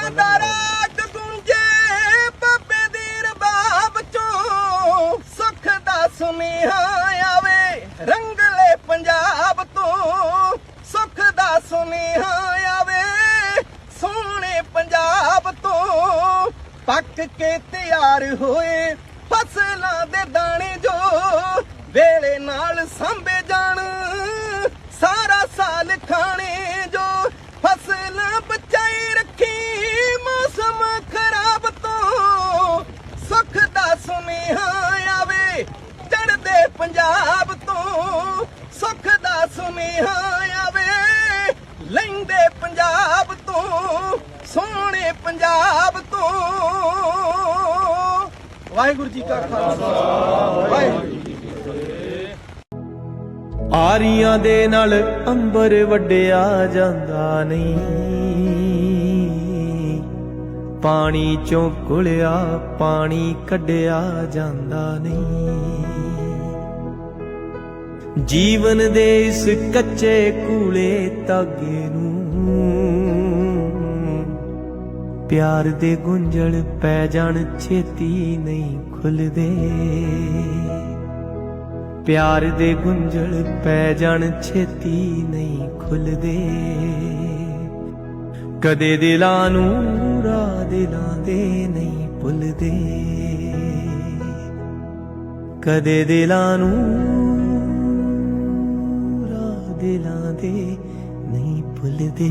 ਅੱਖਾਂ ਦਾ ਰਾਗ ਬਾਬੇ ਦੀ ਰਬਾਬ ਚੋਂ ਸੁੱਖ ਦਾ ਸੁਨੇਹਾ ਆਵੇ। ਰੰਗਲੇ ਪੰਜਾਬ ਤੋਂ ਸੁੱਖ ਦਾ ਸੁਨੇਹਾ ਆਵੇ। ਸੋਹਣੇ ਪੰਜਾਬ ਤੋਂ ਪੱਕ ਕੇ ਤਿਆਰ ਹੋਏ ਫਸਲਾਂ ਦੇ ਦਾਣੇ ਜੋ ਵੇਲੇ ਨਾਲ ਸਾਂਭੇ ਪੰਜਾਬ ਤੋਂ ਸੁੱਖ ਦਾ ਸੁਨੇਹਾ ਆਵੇ, ਲੈਂਦੇ ਪੰਜਾਬ ਤੋਂ ਸੋਹਣੇ ਪੰਜਾਬ ਤੋਂ। ਵਾਹਿਗੁਰੂ ਜੀ ਕਾ ਖਾਲਸਾ, ਵਾਹਿਗੁਰੂ ਜੀ ਆਰੀਆਂ ਦੇ ਨਾਲ ਅੰਬਰ ਵੱਡਿਆ ਜਾਂਦਾ ਨਹੀਂ। ਪਾਣੀ ਚੋਂ ਕੁਲਿਆ ਪਾਣੀ ਕੱਢਿਆ ਜਾਂਦਾ ਨਹੀਂ। ਜੀਵਨ ਦੇ ਇਸ ਕੱਚੇ ਕੂਲੇ ਤਾਗੇ ਨੂੰ। ਪਿਆਰ ਦੇ ਗੁੰਝਲ ਪੈ ਜਾਣ, ਛੇਤੀ ਨਹੀਂ ਖੁੱਲਦੇ। ਪਿਆਰ ਦੇ ਗੁੰਝਲ ਪੈ ਜਾਣ, ਛੇਤੀ ਨਹੀਂ ਖੁੱਲਦੇ। ਕਦੇ ਦਿਲਾਂ ਨੂੰ ਰਾਹ ਦਿਲਾਂ ਦੇ ਨਹੀਂ ਭੁੱਲਦੇ। ਕਦੇ ਦਿਲਾਂ ਨੂੰ ਦਿਲਾਂ ਦੇ ਨਹੀਂ ਭੁੱਲਦੇ।